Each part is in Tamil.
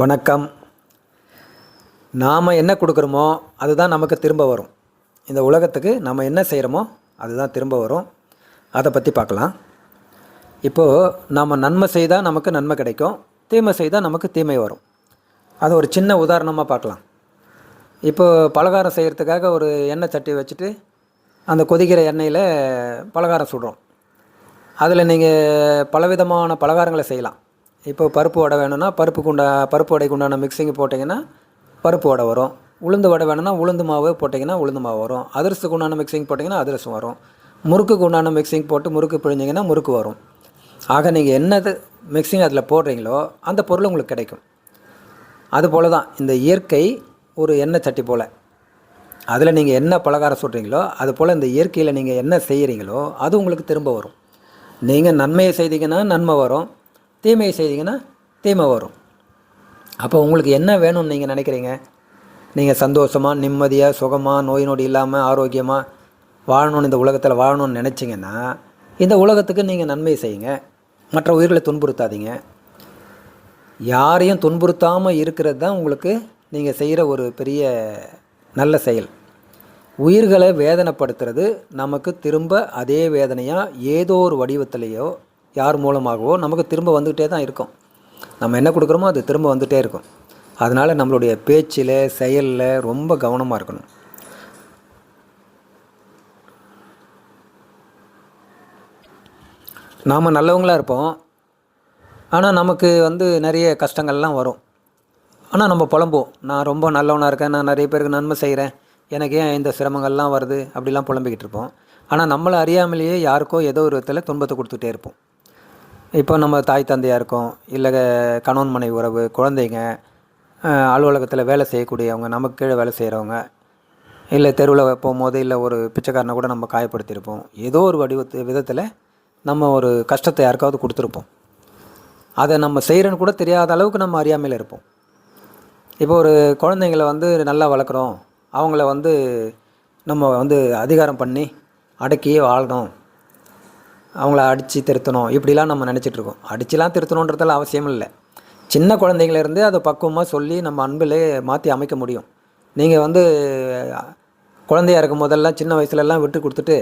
வணக்கம். நாம் என்ன கொடுக்குறோமோ அதுதான் நமக்கு திரும்ப வரும். இந்த உலகத்துக்கு நம்ம என்ன செய்கிறோமோ அதுதான் திரும்ப வரும். அதை பற்றி பார்க்கலாம். இப்போது நாம் நன்மை செய்தால் நமக்கு நன்மை கிடைக்கும் தீமை செய்தால் நமக்கு தீமை வரும். அதை ஒரு சின்ன உதாரணமாக பார்க்கலாம். இப்போ பலகாரம் செய்கிறதுக்காக ஒரு எண்ணெய் சட்டி வச்சுட்டு அந்த கொதிக்கிற எண்ணெயில் பலகாரம் சுடுறோம். அதில் நீங்கள் பலவிதமான பலகாரங்களை செய்யலாம். இப்போ பருப்பு வடை வேணும்னா பருப்புக்கு உண்டா பருப்பு வடைக்கு உண்டான மிக்சிங் போட்டிங்கன்னா பருப்பு வடை வரும். உளுந்து வடை வேணும்னா உளுந்து மாவு போட்டிங்கன்னா உளுந்து மாவு வரும். அதிரசத்துக்கு உண்டான மிக்சிங் போட்டிங்கன்னா அதிரசம் வரும். முறுக்குக்கு உண்டான மிக்சிங் போட்டு முறுக்கு பிழிஞ்சிங்கன்னா முறுக்கு வரும். ஆக நீங்கள் என்னது மிக்சிங் அதில் போடுறீங்களோ அந்த பொருள் உங்களுக்கு கிடைக்கும். அதுபோல தான் இந்த இயற்கை ஒரு எண்ணெய் சட்டி போல். அதில் நீங்கள் என்ன பலகாரம் சொல்கிறீங்களோ அது போல் இந்த இயற்கையில் நீங்கள் என்ன செய்கிறீங்களோ அது உங்களுக்கு திரும்ப வரும். நீங்கள் நன்மையை செய்தீங்கன்னா நன்மை வரும். தீமையை செய்தீங்கன்னா தீமை வரும். அப்போ உங்களுக்கு என்ன வேணும்னு நீங்கள் நினைக்கிறீங்க? நீங்கள் சந்தோஷமாக நிம்மதியாக சுகமாக நோய் நொடி இல்லாமல் ஆரோக்கியமாக வாழணும்னு இந்த உலகத்தில் வாழணும்னு நினச்சிங்கன்னா இந்த உலகத்துக்கு நீங்கள் நன்மை செய்யுங்க. மற்ற உயிர்களை துன்புறுத்தாதீங்க. யாரையும் துன்புறுத்தாமல் இருக்கிறது தான் உங்களுக்கு நீங்கள் செய்கிற ஒரு பெரிய நல்ல செயல். உயிர்களை வேதனைப்படுத்துறது நமக்கு திரும்ப அதே வேதனையாக ஏதோ ஒரு வடிவத்திலேயோ யார் மூலமாகவோ நமக்கு திரும்ப வந்துக்கிட்டே தான் இருக்கும். நம்ம என்ன கொடுக்குறோமோ அது திரும்ப வந்துகிட்டே இருக்கும். அதனால் நம்மளுடைய பேச்சில் செயலில் ரொம்ப கவனமாக இருக்கணும். நாம் நல்லவங்களாக இருப்போம். ஆனால் நமக்கு வந்து நிறைய கஷ்டங்கள்லாம் வரும். ஆனால் நம்ம புலம்புவோம். நான் ரொம்ப நல்லவனாக இருக்கேன் நான் நிறைய பேருக்கு நன்மை செய்கிறேன் எனக்கு ஏன் இந்த சிரமங்கள்லாம் வருது? அப்படிலாம் புலம்பிக்கிட்டு இருப்போம். ஆனால் நம்மளை அறியாமலேயே யாருக்கோ ஏதோ ஒரு விதத்தில் துன்பத்தை கொடுத்துட்டே இருப்போம். இப்போ நம்ம தாய் தந்தையாக இருக்கோம் இல்லை கணவன் மனைவி உறவு குழந்தைங்க அலுவலகத்தில் வேலை செய்யக்கூடியவங்க நமக்கு கீழே வேலை செய்கிறவங்க இல்லை தெருவில் போகும்போது இல்லை ஒரு பிச்சைக்காரனை கூட நம்ம காயப்படுத்தியிருப்போம். ஏதோ ஒரு வடிவத்து விதத்தில் நம்ம ஒரு கஷ்டத்தை யாருக்காவது கொடுத்துருப்போம். அதை நம்ம செய்கிறன்னு கூட தெரியாத அளவுக்கு நம்ம அறியாமையில் இருப்போம். இப்போ ஒரு குழந்தைங்கள வந்து நல்லா வளர்க்குறோம். அவங்கள வந்து நம்ம வந்து அதிகாரம் பண்ணி அடக்கியே வாழணும். அவங்கள அடித்து திருத்தணும். இப்படிலாம் நம்ம நினச்சிட்ருக்கோம் அடிச்சுலாம் திருத்தணுன்றதெல்லாம் அவசியம் இல்லை. சின்ன குழந்தைங்களேருந்து அதை பக்குவமாக சொல்லி நம்ம அன்பிலே மாற்றி அமைக்க முடியும். நீங்கள் வந்து குழந்தையாக இருக்கும் போதெல்லாம் சின்ன வயசுலலாம் விட்டு கொடுத்துட்டு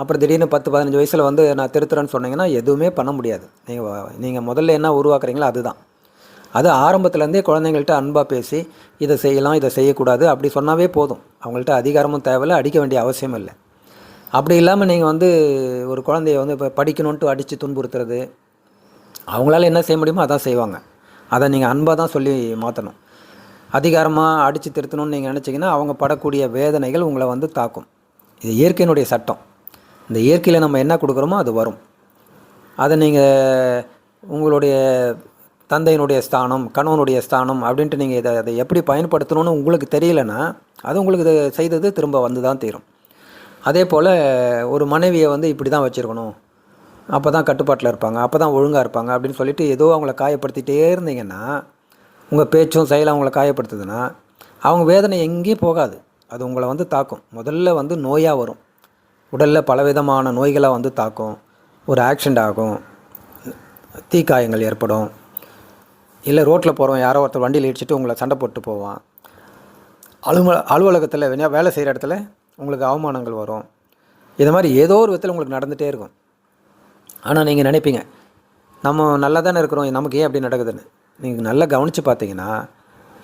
அப்புறம் திடீர்னு பத்து பதினஞ்சு வயசில் வந்து நான் திருத்துறேன்னு சொன்னீங்கன்னா எதுவுமே பண்ண முடியாது. நீங்கள் நீங்கள் முதல்ல என்ன உருவாக்குறீங்களோ அதுதான். அது ஆரம்பத்துலேருந்தே குழந்தைங்கள்ட்ட அன்பாக பேசி இதை செய்யலாம் இதை செய்யக்கூடாது அப்படி சொன்னாவே போதும். அவங்கள்ட்ட அதிகாரமும் தேவையில்லை அடிக்க வேண்டிய அவசியம் இல்லை. அப்படி இல்லாமல் நீங்கள் வந்து ஒரு குழந்தைய வந்து இப்போ படிக்கணுன்ட்டு அடித்து துன்புறுத்துறது அவங்களால என்ன செய்ய முடியுமோ அதான் செய்வாங்க. அதை நீங்கள் அன்பாக தான் சொல்லி மாற்றணும் அதிகாரமாக அடித்து திருத்தணும்னு நீங்கள் நினச்சிங்கன்னா அவங்க படக்கூடிய வேதனைகள் உங்களை வந்து தாக்கும். இது இயற்கையினுடைய சட்டம். இந்த இயற்கையில் நம்ம என்ன கொடுக்குறோமோ அது வரும். அதை நீங்கள் உங்களுடைய தந்தையினுடைய ஸ்தானம் கணவனுடைய ஸ்தானம் அப்படின்ட்டு நீங்கள் இதை அதை எப்படி பயன்படுத்தணும்னு உங்களுக்கு தெரியலன்னா அது உங்களுக்கு இதை செய்தது திரும்ப வந்து தான் தீரும். அதே போல் ஒரு மனைவியை வந்து இப்படி தான் வச்சுருக்கணும். அப்போ தான் கட்டுப்பாட்டில் இருப்பாங்க. அப்போ தான் ஒழுங்காக இருப்பாங்க அப்படின்னு சொல்லிட்டு ஏதோ அவங்கள காயப்படுத்திகிட்டே இருந்தீங்கன்னா உங்கள் பேச்சும் செயலும் அவங்கள காயப்படுத்துதுன்னா அவங்க வேதனை எங்கேயும் போகாது. அது உங்களை வந்து தாக்கும். முதல்ல வந்து நோயாக வரும். உடலில் பலவிதமான நோய்களாக வந்து தாக்கும். ஒரு ஆக்சிடெண்ட் ஆகும். தீக்காயங்கள் ஏற்படும். இல்லை ரோட்டில் போகிறோம் யாரோ ஒருத்தர் வண்டியில் இடிச்சிட்டு உங்களை சண்டை போட்டு போவான். அலுவல அலுவலகத்தில் வேலை செய்கிற இடத்துல உங்களுக்கு அவமானங்கள் வரும். இது மாதிரி ஏதோ ஒரு விதத்தில் உங்களுக்கு நடந்துகிட்டே இருக்கும். ஆனால் நீங்கள் நினைப்பீங்க நம்ம நல்லா தானே இருக்கிறோம் நமக்கு ஏன் அப்படி நடக்குதுன்னு? நீங்கள் நல்லா கவனித்து பார்த்தீங்கன்னா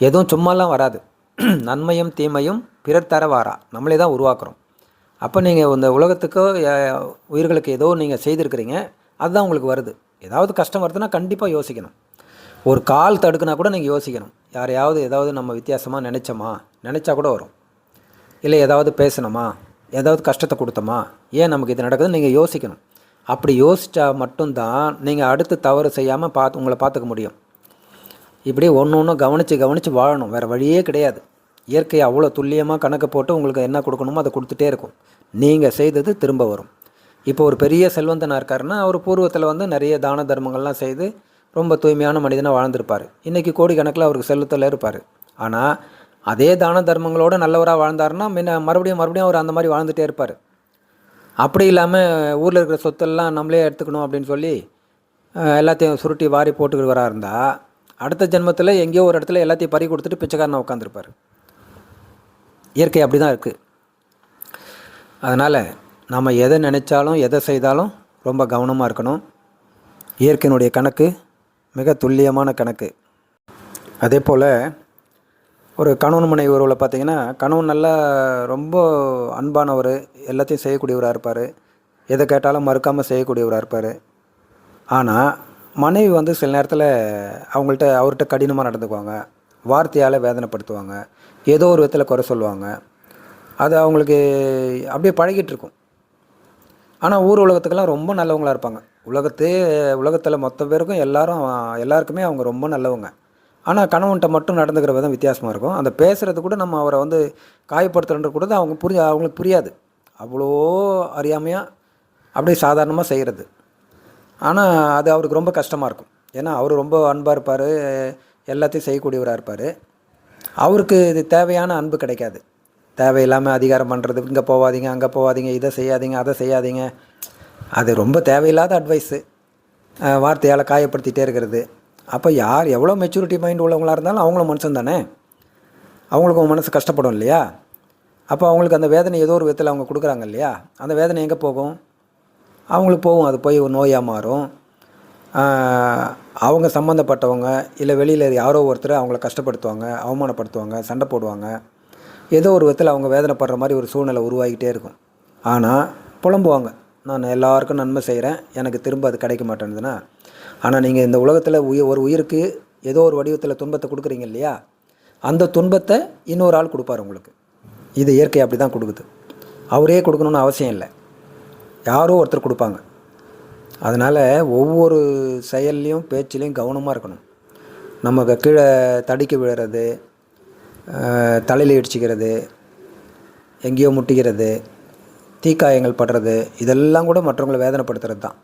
எதுவும் சும்மாலாம் வராது. நன்மையும் தீமையும் பிறர் தர வாரா நம்மளே தான் உருவாக்குறோம். அப்போ நீங்கள் இந்த உலகத்துக்கோ உயிர்களுக்கு ஏதோ நீங்கள் செய்திருக்கிறீங்க அதுதான் உங்களுக்கு வருது. ஏதாவது கஷ்டம் வருதுன்னா கண்டிப்பாக யோசிக்கணும். ஒரு கால் தடுக்குனா கூட நீங்கள் யோசிக்கணும். யாரையாவது ஏதாவது நம்ம வித்தியாசமாக நினச்சோமா? நினச்சா கூட வரும். இல்லை ஏதாவது பேசணுமா? ஏதாவது கஷ்டத்தை கொடுத்தோமா? ஏன் நமக்கு இது நடக்குதுன்னு நீங்கள் யோசிக்கணும். அப்படி யோசித்தா மட்டும்தான் நீங்கள் அடுத்து தவறு செய்யாமல் பார்த்து உங்களை பார்த்துக்க முடியும். இப்படி ஒன்று ஒன்று கவனித்து கவனித்து வாழணும். வேறு வழியே கிடையாது. இயற்கை அவ்வளோ துல்லியமாக கணக்கு போட்டு உங்களுக்கு என்ன கொடுக்கணுமோ அதை கொடுத்துட்டே இருக்கும். நீங்கள் செய்தது திரும்ப வரும். இப்போ ஒரு பெரிய செல்வந்தனாக இருக்காருன்னா அவர் பூர்வத்தில் வந்து நிறைய தான தர்மங்கள்லாம் செய்து ரொம்ப தூய்மையான மனிதனாக வாழ்ந்திருப்பார். இன்றைக்கி கோடிக்கணக்கில் அவருக்கு செல்வத்தில் இருப்பார். ஆனால் அதே தான தர்மங்களோட நல்லவராக வாழ்ந்தாருன்னா முன்ன மறுபடியும் மறுபடியும் அவர் அந்த மாதிரி வாழ்ந்துகிட்டே இருப்பார். அப்படி இல்லாமல் ஊரில் இருக்கிற சொத்தெல்லாம் நம்மளே எடுத்துக்கணும் அப்படின்னு சொல்லி எல்லாத்தையும் சுருட்டி வாரி போட்டுக்கிறவராக இருந்தால் அடுத்த ஜென்மத்தில் எங்கேயோ ஒரு இடத்துல எல்லாத்தையும் பறி கொடுத்துட்டு பிச்சைக்காரனை உட்காந்துருப்பார் இயற்கை அப்படி தான் இருக்குது அதனால் நம்ம எதை நினச்சாலும் எதை செய்தாலும் ரொம்ப கவனமாக இருக்கணும். இயற்கையினுடைய கணக்கு மிக துல்லியமான கணக்கு. அதே போல் ஒரு கணவன் மனைவி உறவில் பார்த்தீங்கன்னா கணவன் நல்லா ரொம்ப அன்பானவர் எல்லாத்தையும் செய்யக்கூடியவராக இருப்பார். எதை கேட்டாலும் மறுக்காமல் செய்யக்கூடியவராக இருப்பார். ஆனால் மனைவி வந்து சில நேரத்தில் அவங்கள்ட்ட அவர்கிட்ட கடினமாக நடந்துக்குவாங்க. வார்த்தையால் வேதனைப்படுத்துவாங்க. ஏதோ ஒரு விதத்தில் குறை சொல்லுவாங்க. அது அவங்களுக்கு அப்படியே பழகிட்டு இருக்கும் ஆனால் ஊர் உலகத்துக்கெல்லாம் ரொம்ப நல்லவங்களாக இருப்பாங்க. உலகத்தே உலகத்தில் மொத்த பேருக்கும் எல்லாரும் எல்லாருக்குமே அவங்க ரொம்ப நல்லவங்க. ஆனால் கணவன்கிட்ட மட்டும் நடந்துக்கிற விதம் வித்தியாசமாக இருக்கும். அந்த பேசுகிறது கூட நம்ம அவரை வந்து காயப்படுத்துறது கூட அவங்க புரிய அவங்களுக்கு புரியாது. அவ்வளோ அறியாமையாக அப்படியே சாதாரணமாக செய்கிறது ஆனால் அது அவருக்கு ரொம்ப கஷ்டமாக இருக்கும். ஏன்னா அவர் ரொம்ப அன்பாக இருப்பார் எல்லாத்தையும் செய்யக்கூடியவராக இருப்பார். அவருக்கு இது தேவையான அன்பு கிடைக்காது. தேவையில்லாமல் அதிகாரம் பண்ணுறது இங்கே போகாதீங்க அங்கே போகாதீங்க இதை செய்யாதீங்க அதை செய்யாதீங்க. அது ரொம்ப தேவையில்லாத அட்வைஸு வார்த்தையால் காயப்படுத்திகிட்டே இருக்கிறது. அப்போ யார் எவ்வளோ மெச்சூரிட்டி மைண்ட் உள்ளவங்களாக இருந்தாலும் அவங்களும் மனுஷன் தானே? அவங்களுக்கும் மனசு கஷ்டப்படும் இல்லையா? அப்போ அவங்களுக்கு அந்த வேதனை ஏதோ ஒரு விதத்தில் அவங்க கொடுக்குறாங்க இல்லையா? அந்த வேதனை எங்கே போகும்? அவங்களுக்கு போகும். அது போய் ஒரு நோயாக மாறும். அவங்க சம்மந்தப்பட்டவங்க இல்லை வெளியில் யாரோ ஒருத்தர் அவங்கள கஷ்டப்படுத்துவாங்க அவமானப்படுத்துவாங்க சண்டை போடுவாங்க. ஏதோ ஒரு விதத்தில் அவங்க வேதனைப்படுற மாதிரி ஒரு சூழ்நிலை உருவாகிட்டே இருக்கும். ஆனால் புலம்புவாங்க. நான் எல்லாருக்கும் நன்மை செய்கிறேன் எனக்கு திரும்ப அது கிடைக்க மாட்டேன்னுதுன்னா ஆனால் நீங்கள் இந்த உலகத்தில் உயிர் ஒரு உயிருக்கு ஏதோ ஒரு வடிவத்தில் துன்பத்தை கொடுக்குறீங்க இல்லையா? அந்த துன்பத்தை இன்னொரு ஆள் கொடுப்பார் உங்களுக்கு. இது இயற்கை அப்படி தான் கொடுக்குது. அவரே கொடுக்கணுன்னு அவசியம் இல்லை. யாரோ ஒருத்தர் கொடுப்பாங்க. அதனால் ஒவ்வொரு செயல்லையும் பேச்சிலையும் கவனமாக இருக்கணும். நமக்கு கீழே தடுக்கி விழுறது தலையில் இடிச்சிக்கிறது எங்கேயோ முட்டிக்கிறது தீக்காயங்கள் படுறது இதெல்லாம் கூட மற்றவங்களை வேதனைப்படுத்துறது தான்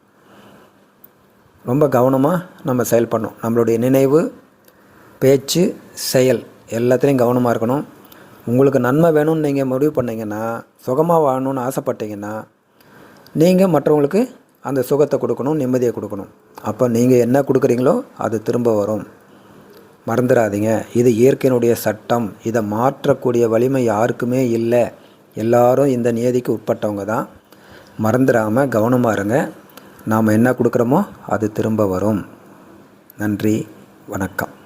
ரொம்ப கவனமாக நம்ம செயல்படணும் நம்மளுடைய நினைவு பேச்சு செயல் எல்லாத்துலேயும் கவனமாக இருக்கணும். உங்களுக்கு நன்மை வேணும்னு நீங்கள் முடிவு பண்ணிங்கன்னா சுகமாக வாழணும்னு ஆசைப்பட்டீங்கன்னா நீங்கள் மற்றவங்களுக்கு அந்த சுகத்தை கொடுக்கணும் நிம்மதியை கொடுக்கணும். அப்போ நீங்கள் என்ன கொடுக்குறீங்களோ அது திரும்ப வரும். மறந்துடாதீங்க. இது இயற்கையினுடைய சட்டம். இதை மாற்றக்கூடிய வலிமை யாருக்குமே இல்லை. எல்லாரும் இந்த நியதிக்கு உட்பட்டவங்க தான். மறந்துடாமல் கவனமாக இருங்க. நாம் என்ன கொடுக்குறோமோ அது திரும்ப வரும். நன்றி வணக்கம்.